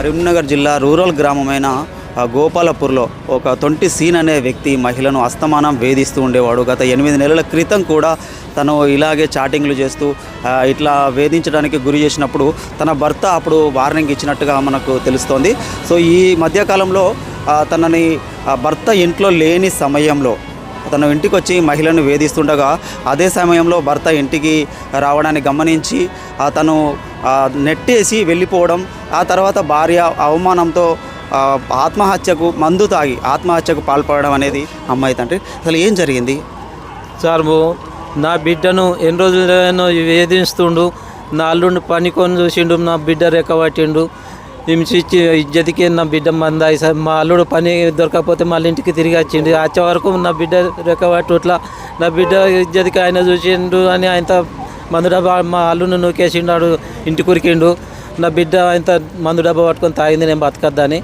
కరీంనగర్ జిల్లా రూరల్ గ్రామమైన గోపాలపూర్లో ఒక తొంటి సీన్ అనే వ్యక్తి మహిళను అస్తమానం వేధిస్తూ ఉండేవాడు. గత ఎనిమిది నెలల క్రితం కూడా తను ఇలాగే చాటింగ్లు చేస్తూ ఇట్లా వేధించడానికి గురి చేసినప్పుడు తన భర్త అప్పుడు వార్నింగ్ ఇచ్చినట్టుగా మనకు తెలుస్తోంది. సో ఈ మధ్యకాలంలో తనని భర్త ఇంట్లో లేని సమయంలో తను ఇంటికి వచ్చి మహిళను వేధిస్తుండగా అదే సమయంలో భర్త ఇంటికి రావడాన్ని గమనించి అతను తను నెట్టేసి వెళ్ళిపోవడం ఆ తర్వాత భార్య అవమానంతో ఆత్మహత్యకు మందు తాగి ఆత్మహత్యకు పాల్పడడం అనేది అమ్మాయి తండ్రి. అసలు ఏం జరిగింది? సార్ నా బిడ్డను ఎన్ని రోజులైనా వేధిస్తుండు నా అల్లుండి పనికొని చూసిండు నా బిడ్డ రెక్కబట్టిండు. హింసించి ఇజ్జతికి నా బిడ్డ మంద సార్ మా అల్లుడు పని దొరకకపోతే మళ్ళీ ఇంటికి తిరిగి వచ్చిండు. వచ్చే వరకు నా బిడ్డ రెక్కబట్టు ఇట్లా నా బిడ్డ ఇజ్జతికి ఆయన చూసిండు అని ఆయన మందు డబ్బా మా అల్లుని నూకేసిండాడు ఇంటి కురికిండు. నా బిడ్డ ఆయన మందు డబ్బా పట్టుకొని తాగింది నేను బతకద్దని.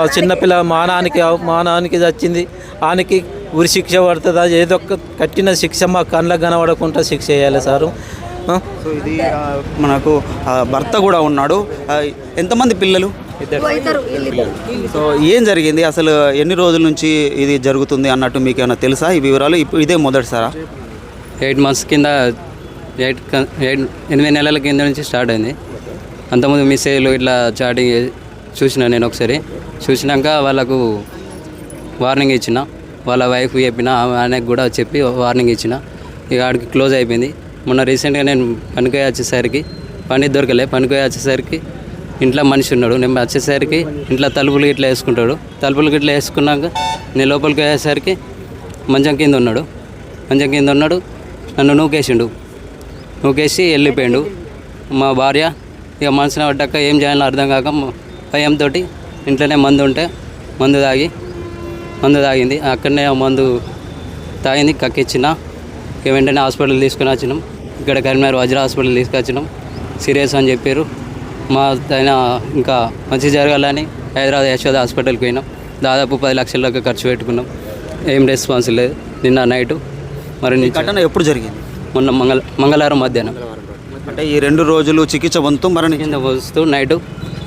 ఆ చిన్నపిల్ల మానానికి మానానికి చచ్చింది. ఆనికి ఉరి శిక్ష పడుతుందా? ఏదో ఒక కట్టిన శిక్ష మా కళ్ళకు కనబడకుండా శిక్ష వేయాలి సారు. సో ఇది మనకు భర్త కూడా ఉన్నాడు. ఎంతమంది పిల్లలు? సో ఏం జరిగింది? అసలు ఎన్ని రోజుల నుంచి ఇది జరుగుతుంది అన్నట్టు మీకు ఏమైనా తెలుసా ఈ వివరాలు? ఇప్పుడు ఇదే మొదటిసారా? ఎయిట్ మంత్స్ కింద ఎయిట్ క- ఎయిట్ ఎనిమిది నెలల కింద నుంచి స్టార్ట్ అయింది. అంతకుముందు మెసేజ్లు ఇట్లా చాటింగ్ చూసిన నేను ఒకసారి. చూసినాక వాళ్ళకు వార్నింగ్ ఇచ్చిన. వాళ్ళ వైఫ్ చెప్పిన ఆమె- ఆయనకు కూడా చెప్పి వార్నింగ్ ఇచ్చిన. ఇక ఆడికి క్లోజ్ అయిపోయింది. మొన్న రీసెంట్గా నేను పనికి వచ్చేసరికి పని దొరకలే పనికోయి వచ్చేసరికి ఇంట్లో మనిషి ఉన్నాడు. నేను వచ్చేసరికి ఇంట్లో తలుపులు ఇట్లా వేసుకుంటాడు. తలుపులు ఇట్లా వేసుకున్నాక నేను లోపలికి పోయేసరికి మంచం కింద ఉన్నాడు. మంచం కింద ఉన్నాడు నన్ను నూకేసిండు. నూకేసి వెళ్ళిపోయాడు. మా భార్య ఇక మనసున పడ్డాక ఏం చేయాలో అర్థం కాక భయంతో ఇంట్లోనే మందు ఉంటే మందు తాగి మందు తాగింది. అక్కడనే మందు తాగింది కక్కిచ్చిన. ఇక వెంటనే హాస్పిటల్ తీసుకుని వచ్చినాం. ఇక్కడ కరీంనగర్ వజ్ర హాస్పిటల్ తీసుకొచ్చినాం. సీరియస్ అని చెప్పారు. మా ఆయన ఇంకా మంచి జరగాలని హైదరాబాద్ యశోద హాస్పిటల్కి పోయినాం. దాదాపు పది లక్షల దాకా ఖర్చు పెట్టుకున్నాం. ఏం రెస్పాన్స్ లేదు. నిన్న నైటు మరి ఘటన ఎప్పుడు జరిగింది? మొన్న మంగళ మంగళవారం మధ్యాహ్నం. అంటే ఈ రెండు రోజులు చికిత్స పొందుతూ మరణించింది కింద వస్తూ నైటు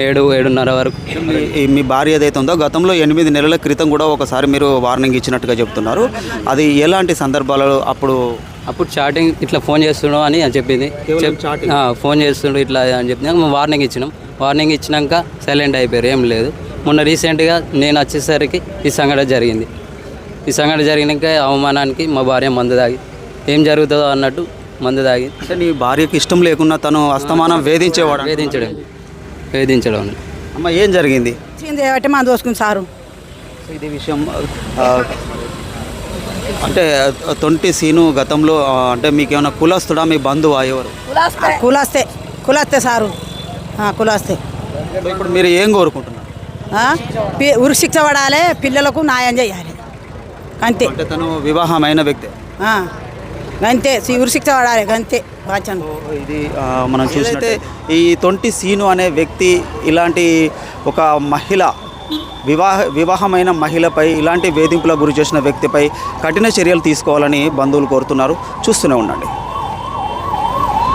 ఏడు ఏడున్నర వరకు. మీ- ఈ మీ భార్య ఏదైతే ఉందో గతంలో ఎనిమిది నెలల క్రితం కూడా ఒకసారి మీరు వార్నింగ్ ఇచ్చినట్టుగా చెప్తున్నారు. అది ఎలాంటి సందర్భాలలో అప్పుడు అప్పుడు చాటింగ్ ఇట్లా ఫోన్ చేస్తుండవు అని చెప్పింది. ఫోన్ చేస్తుండు ఇట్లా అని చెప్పినాక మేము వార్నింగ్ ఇచ్చినాం. వార్నింగ్ ఇచ్చినాక సైలెంట్ అయిపోయారు. ఏం లేదు. మొన్న రీసెంట్గా నేను వచ్చేసరికి ఈ సంఘటన జరిగింది. ఈ సంఘటన జరిగినాక అవమానానికి మా భార్య మందు తాగి ఏం జరుగుతుందో అన్నట్టు మందు తాగి అంటే నీ భార్యకి ఇష్టం లేకున్నా తను అస్తమానం వేధించేవాడు వేధించడం. వేధించడం. అమ్మ ఏం జరిగింది? కాబట్టి మనం దోసుకుని సారు. ఇది విషయం అంటే తొంటి సీను గతంలో అంటే మీకు ఏమైనా కులస్తుడా? మీ బంధువా ఎవరు? కులాస్తే. కులాస్తే. సారు. కులాస్తే. ఇప్పుడు మీరు ఏం కోరుకుంటున్నారు? ఉరి శిక్ష పడాలి పిల్లలకు న్యాయం చేయాలి. అంతే. అంటే తను వివాహమైన వ్యక్తి. ఆ. అంతే ఉరిశిక్ష పడాలి అంతే వాచన్ ఇది మనం చూసినట్టే ఈ తొంటి సీను అనే వ్యక్తి ఇలాంటి ఒక మహిళ వివాహ వివాహమైన మహిళపై ఇలాంటి వేధింపులకు గురి చేసిన వ్యక్తిపై కఠిన చర్యలు తీసుకోవాలని బంధువులు కోరుతున్నారు. చూస్తూనే ఉండండి.